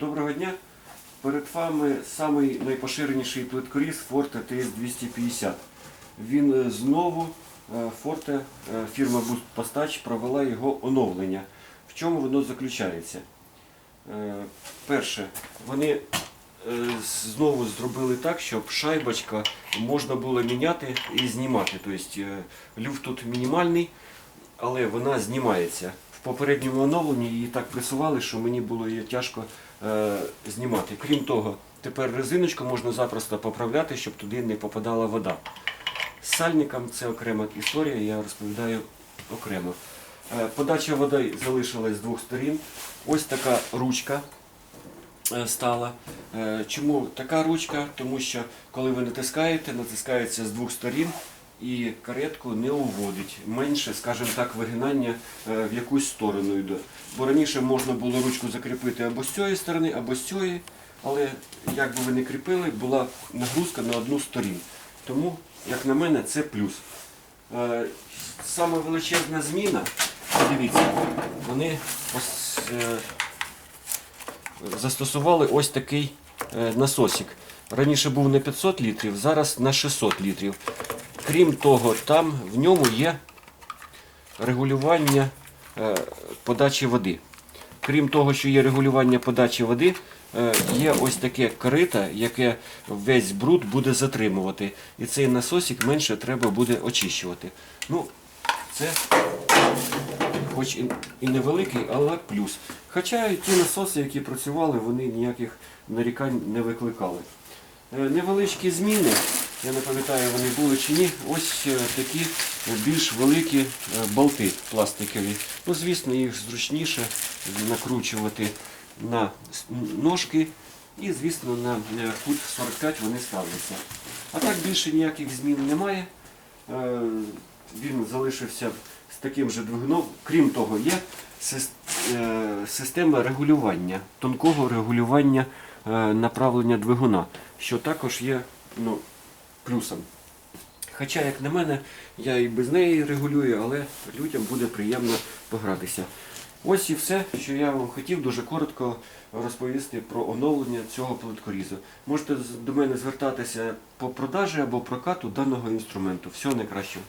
Доброго дня. Перед вами самий найпоширеніший плиткоріз Forte TS250. Він е, знову е, Forte, е, фірма Boost Postach провела його оновлення. В чому воно заключається? Е, Перше, вони е, знову зробили так, щоб шайбочка можна було міняти і знімати. Тобто е, люфт тут мінімальний, але вона знімається. В попередньому оновленні її так пресували, що мені було її тяжко е, знімати. Крім того, тепер резиночку можна запросто поправляти, щоб туди не попадала вода. З сальником це окрема історія, я розповідаю окремо. Е, Подача води залишилась з двох сторін. Ось така ручка е, стала. Е, Чому така ручка? Тому що коли ви натискаєте, натискається з двох сторін і каретку не уводить. Менше, скажімо так, вигинання е, в якусь сторону йде. Бо раніше можна було ручку закріпити або з цієї сторони, або з цієї, але як би ви не кріпили, була нагрузка на одну сторін. Тому, як на мене, це плюс. Е, Саме величезна зміна, подивіться, вони е, застосували ось такий насосик. Раніше був на 500 літрів, зараз на 600 літрів. Крім того, там в ньому є регулювання е, подачі води. Крім того, що є регулювання подачі води, е, є ось таке корита, яке весь бруд буде затримувати. І цей насосик менше треба буде очищувати. Ну, це хоч і, і невеликий, але плюс. Хоча і ті насоси, які працювали, вони ніяких нарікань не викликали. Е, Невеличкі зміни, я не пам'ятаю, вони були чи ні, ось е, такі більш великі е, болти пластикові. Ну, звісно, їх зручніше накручувати на ножки і, звісно, на е, кут 45 вони ставляться. А так більше ніяких змін немає. Е, Він залишився з таким же двигуном. Крім того, є е, система регулювання, тонкого регулювання е, направлення двигуна, що також є ну, плюсом. Хоча, як на мене, я і без неї регулюю, але людям буде приємно погратися. Ось і все, що я вам хотів дуже коротко розповісти про оновлення цього плиткорізу. Можете до мене звертатися по продажі або прокату даного інструменту. Всього найкращого.